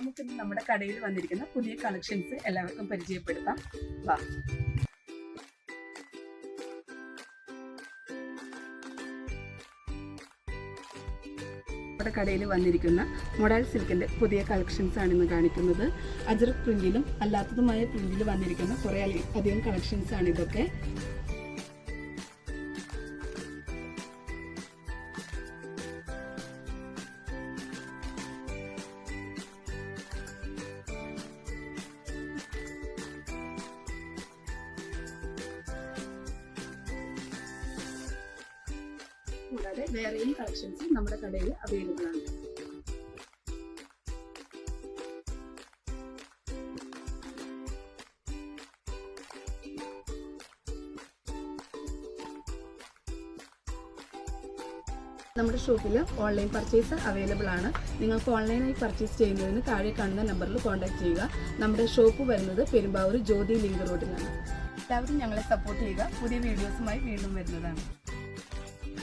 നമുക്കിന്ന് നമ്മുടെ കടയിൽ വന്നിരിക്കുന്ന പുതിയ കളക്ഷൻസ് എല്ലാവർക്കും പരിചയപ്പെടുത്താം. വാ. നമ്മുടെ കടയിൽ വന്നിരിക്കുന്ന മൊഡാൽ സിൽക്കിന്റെ പുതിയ കളക്ഷൻസ് ആണ് ഇന്ന് കാണിക്കുന്നത്. അജറക് പ്രിന്റിലും അല്ലാത്തതുമായ പ്രിന്റിൽ വന്നിരിക്കുന്ന കുറേ അധികം കളക്ഷൻസ് ആണ് ഇതൊക്കെ. കൂടാതെ വേറെയും കളക്ഷൻസ് നമ്മുടെ കടയിൽ അവൈലബിൾ ആണ്. നമ്മുടെ ഷോപ്പിൽ ഓൺലൈൻ പർച്ചേസ് അവൈലബിൾ ആണ്. നിങ്ങൾക്ക് ഓൺലൈനായി പർച്ചേസ് ചെയ്യുന്നതിന് താഴെ കാണുന്ന നമ്പറിൽ കോൺടാക്ട് ചെയ്യുക. നമ്മുടെ ഷോപ്പ് വരുന്നത് പെരുമ്പാവൂർ ജ്യോതി ലിങ്ക് റോഡിലാണ് എല്ലാവരും ഞങ്ങളെ സപ്പോർട്ട് ചെയ്യുക. പുതിയ വീഡിയോസുമായി വീണ്ടും വരുന്നതാണ്.